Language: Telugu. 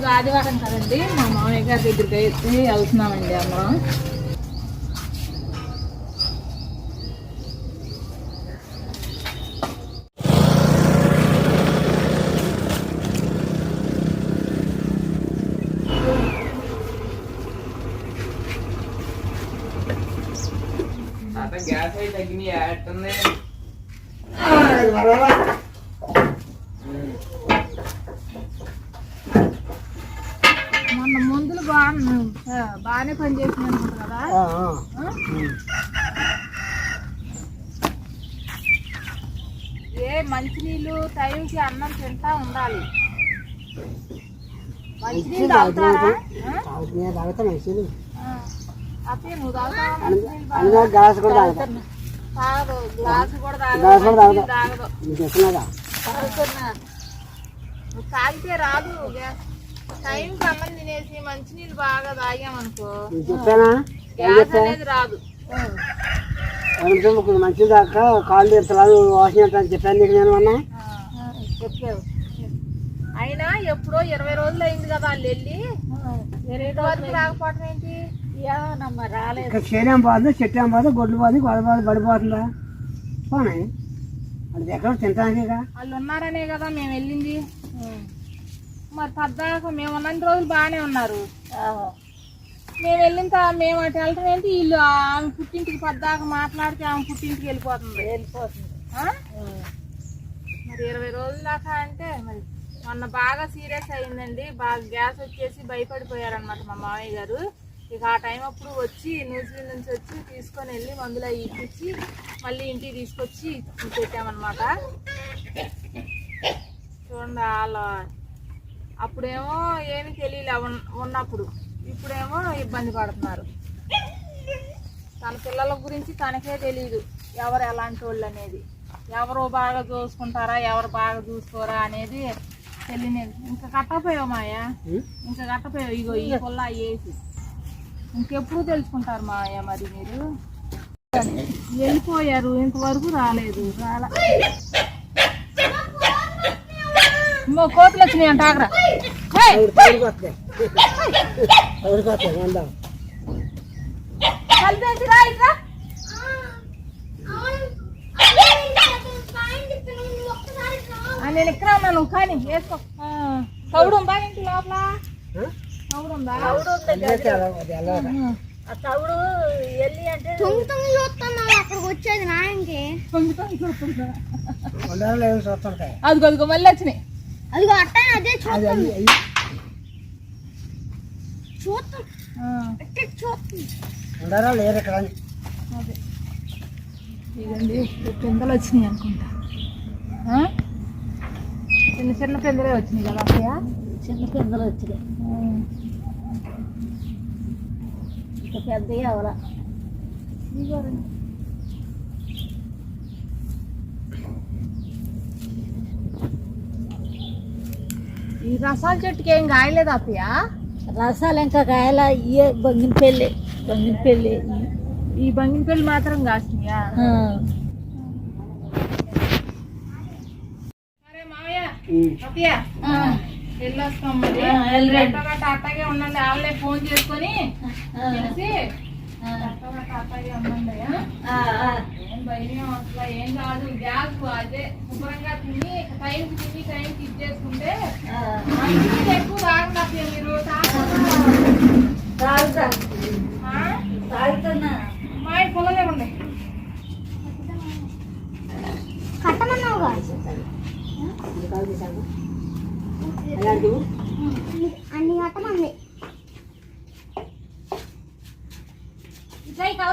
ఈరోజు ఆదివారం కదండి. మా మామయ్య గారి దగ్గరికి అయితే వెళ్తున్నామండి అమ్మ. గ్యాస్ అయి తగ్గినాయి ఎట్టుంది మొన్న మందులు బాగా బాగానే అనుకుంటా కదా? ఆ? ఏ మంచినీళ్ళు టైంకి అన్నం తింటా ఉండాలి. మంచినీళ్ళు తాగుతారా? తాగుతా నువ్వు తాగుతావా? గ్లాస్ కూడా తాగదు? గ్లాసు తాగదు. తాగదు తాగితే రాదు గ్యాస్ టైంకి అన్నం తినేసి మంచినీళ్ళు బాగా తాగామనుకో గ్యాస్ అనేది రాదు. కొంచెం మంచిది దాకా కాళ్ళు తీరుతలేదు వాసన అని చెప్పాను నీకు నేను అన్నా చెప్పావు. అయినా ఎప్పుడో ఇరవై రోజులు అయింది కదా వాళ్ళు వెళ్ళి. వరకు రాకపోవటం ఏంటి? ఏమోనమ్మా రాలేదు. చేనేం పోదు చెట్టు ఏం పోదు గొడ్లు పోదు గొడవ పోదు పడిపోతుందా పోనీ అది ఎక్కడ తింటానికి వాళ్ళు ఉన్నారనే కదా మేము వెళ్ళింది. మరి పద్దాక మేము ఉన్నన్ని రోజులు బాగానే ఉన్నారు. మేము వెళ్ళిన తర్వాత మేము అటు వెళ్ళటం ఏంటి? వీళ్ళు ఆమె పుట్టింటికి పద్దాక మాట్లాడితే ఆమె పుట్టింటికి వెళ్ళిపోతుంది. వెళ్ళిపోతుంది. మరి ఇరవై రోజుల దాకా అంటే మరి మొన్న బాగా సీరియస్ అయిందండి. బాగా గ్యాస్ వచ్చేసి భయపడిపోయారనమాట మా మామయ్య గారు. ఇక ఆ టైం అప్పుడు వచ్చి న్యూజిలాండ్ నుంచి వచ్చి తీసుకొని వెళ్ళి మందులు ఇప్పించి మళ్ళీ ఇంటికి తీసుకొచ్చి పెట్టామన్నమాట చూడండి వాళ్ళ అప్పుడేమో ఏమీ తెలియలే ఉన్న- ఉన్నప్పుడు. ఇప్పుడేమో ఇబ్బంది పడుతున్నారు. తన పిల్లల గురించి తనకే తెలియదు ఎవరు ఎలాంటి వాళ్ళు అనేది. ఎవరు బాగా చూసుకుంటారా ఎవరు బాగా చూసుకోరా అనేది తెలియలేదు ఇంకా కట్టపోయావు మాయా? ఇంకా కట్టపోయావు? ఇగో ఈ పొల్ల వేసి ఇంకెప్పుడు తెలుసుకుంటారు మాయా మరి మీరు? వెళ్ళిపోయారు ఇంతవరకు రాలేదు. రాలా. ఇంకో కోతులు వచ్చినాయి అంట నేను ఇక్కడ ఉన్నాను కానీ వేసుకో. ఆ, తౌడు ఉందా ఇంటి లోపల? తౌడు ఉందా? అది ఎలా ఆ తౌడు వెళ్ళి అంటే అక్కడికి వచ్చేది కొంచెం చూస్తుందా? వందలు ఏమి చూస్తుంటాయి? అదిగో అదిగో మళ్ళీ వచ్చినాయి. అదిగో అట్టే అదే అది ఉండరా? లేరు ఇక్కడ అని. అదే. ఇదండి పెందలు వచ్చినాయి అనుకుంటా. ఆ? చిన్న చిన్న పెందలే వచ్చినాయి కదా అక్కయ్య? చిన్న పిల్లలు వచ్చినాయి. ఇంకా పెద్దవి అవలా. ఈ రసాల చెట్టుకి ఏం కాయలేదు అత్తయ్య? రసాలు ఇంకా కాయాల ఇయే బంగిన పెళ్ళి బంగిన పెళ్ళి ఈ బంగినపల్లి మాత్రం కాసినాయా? వెళ్ళొస్తాం మరి. అట్టగే ఉండండి వాళ్ళే ఫోన్ చేసుకొని తెలిసి ఏం కాదు. గ్యాస్ అదే శుభ్రంగా తిని టైంకి తిని టైంకి ఇచ్చేసుకుంటే ఎక్కువ తాగండి మీరు? మా ఇంటి పొలంలో ఉన్నాయి. కట్టమన్నావుగా? అన్ని కట్టమంది ఇట్లా ఈ కవర్ పట్టుకో ఇది కాదు ఎవరా ములక్కాయలు పట్టుకోండి సరే మరి